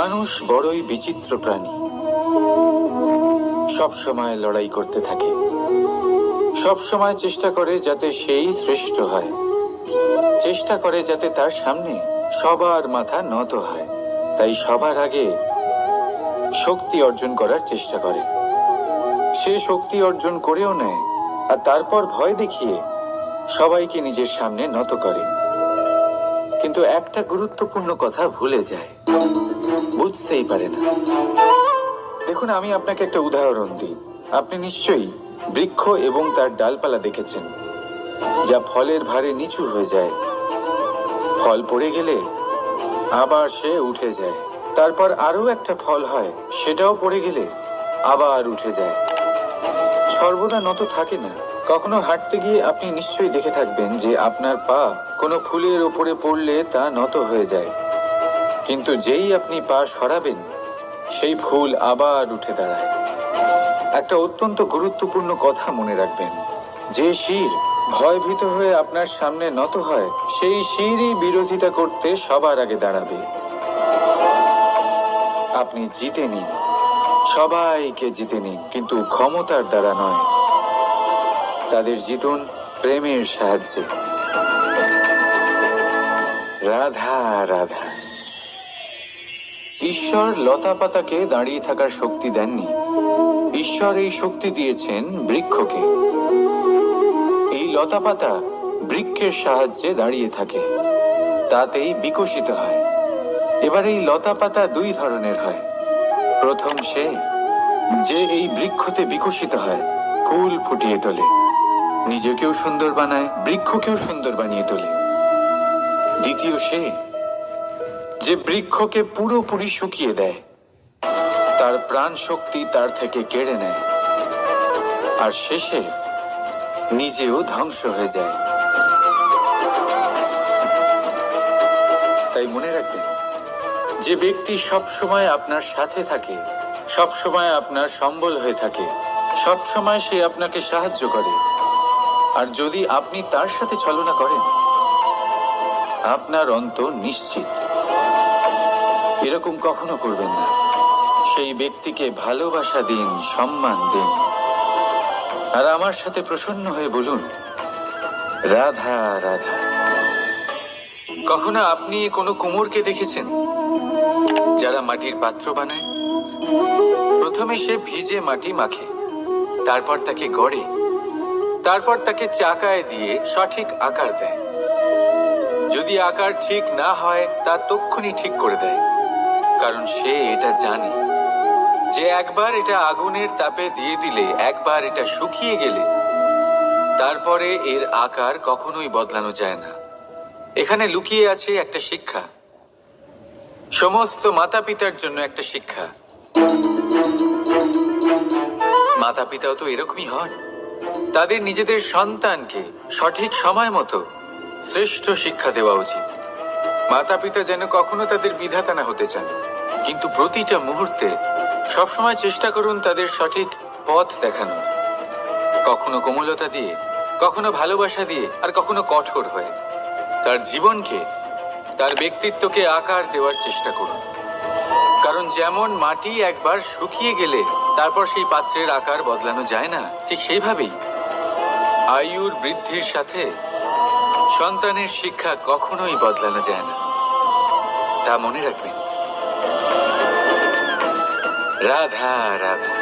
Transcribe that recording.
মানুষ বড়ই বিচিত্র প্রাণী। সব সময় লড়াই করতে থাকে। সব সময় চেষ্টা করে যাতে সেই শ্রেষ্ঠ হয়। চেষ্টা করে যাতে তার সামনে সবার মাথা নত হয়। তাই সবার আগে শক্তি অর্জন করার চেষ্টা করে। সে শক্তি অর্জন করেও নেয় আর তারপর ভয় দেখিয়ে সবাইকে নিজের সামনে নত করে। কিন্তু একটা গুরুত্বপূর্ণ কথা ভুলে যায়। বুঝতেই পারে না। দেখুন, আমি আপনাকে একটা উদাহরণ দিই। আপনি নিশ্চয়ই বৃক্ষ এবং তার ডালপালা দেখেছেন, যা ফলের ভারে নিচু হয়ে যায়। ফল পড়ে গেলে আবার সে উঠে যায়। তারপর আরও একটা ফল হয়, সেটাও পড়ে গেলে আবার উঠে যায়। সর্বদা নত থাকে না। কখনো হাঁটতে গিয়ে আপনি নিশ্চয়ই দেখে থাকবেন যে আপনার পা কোনো ফুলের ওপরে পড়লে তা নত হয়ে যায়। কিন্তু যেই আপনি পা সরাবেন, সেই ফুল আবার উঠে দাঁড়ায়। একটা অত্যন্ত গুরুত্বপূর্ণ কথা মনে রাখবেন, যে শির ভয়ভীত হয়ে আপনার সামনে নত হয়, সেই শিরই বিরোধিতা করতে সবার আগে দাঁড়াবে। আপনি জিতে নিন, সবাইকে জিতে নিন, কিন্তু ক্ষমতার দ্বারা নয়। তাদের জিতুন প্রেমের সাহায্যে। রাধা রাধা। ঈশ্বর লতা পাতাকে দাঁড়িয়ে থাকার শক্তি দেননি। ঈশ্বর এই শক্তি দিয়েছেন বৃক্ষকে। এই লতা পাতা বৃক্ষের সাহায্যে দাঁড়িয়ে থাকে। তাতেই বিকশিত হয়। এবার এই লতা পাতা দুই ধরনের হয়। প্রথম সে, যে এই বৃক্ষতে বিকশিত হয় ফুল ফুটিয়ে তোলে। নিজেকেও সুন্দর বানায়, বৃক্ষকেও সুন্দর বানিয়ে তোলে। দ্বিতীয় সে, যে বৃক্ষকে পুরোপুরি শুকিয়ে দেয়। তার প্রাণ শক্তি তার থেকে কেড়ে নেয়। আর শেষে নিজেও ধ্বংস হয়ে যায়। তাই মনে রাখবেন, যে ব্যক্তি সব সময় আপনার সাথে থাকে সব সময় আপনার সম্বল হয়ে থাকে সব সময় সে আপনাকে সাহায্য করে। আর যদি আপনি তার সাথে ছলনা করেন, আপনার অন্ত নিশ্চিত। এরকম কখনো করবেন না। সেই ব্যক্তিকে ভালোবাসা দিন, সম্মান দিন। আর আমার সাথে প্রসন্ন হয়ে বলুন, রাধা রাধা। কখনো আপনি কোনো কুমোরকে দেখেছেন, যারা মাটির পাত্র বানায়? প্রথমে সে ভিজে মাটি মাখে, তারপর তাকে গড়ে তারপর তাকে চাকায় দিয়ে সঠিক আকার দেয়। যদি আকার ঠিক না হয়, তা তক্ষুনি ঠিক করে দেয়। কারণ সে এটা জানে। যে একবার এটা আগুনের তাপে দিয়ে দিলে, একবার এটা শুকিয়ে গেলে, তারপরে এর আকার কখনোই বদলানো যায় না। এখানে লুকিয়ে আছে একটা শিক্ষা। সমস্ত মাতা পিতার জন্য একটা শিক্ষা। মাতা পিতাও তো এরকমই হন। তাদের নিজেদের সন্তানকে সঠিক সময় মতো শ্রেষ্ঠ শিক্ষা দেওয়া উচিত। মাতা পিতা যেন কখনো তাদের বিধাতা না হতে চান, কিন্তু প্রতিটা মুহূর্তে সবসময় চেষ্টা করুন তাদের সঠিক পথ দেখানো। কখনো কোমলতা দিয়ে, কখনো ভালোবাসা দিয়ে, আর কখনো কঠোর হয়ে। তার জীবনকে, তার ব্যক্তিত্বকে আকার দেওয়ার চেষ্টা করুন। কারণ যেমন মাটি একবার শুকিয়ে গেলে তারপর সেই পাত্রের আকার বদলানো যায় না, ঠিক সেইভাবেই। আয়ুর বৃদ্ধির সাথে সন্তানের শিক্ষা কখনোই বদলানো যায় না। তা মনে রাখবেন। রাধা রাধা।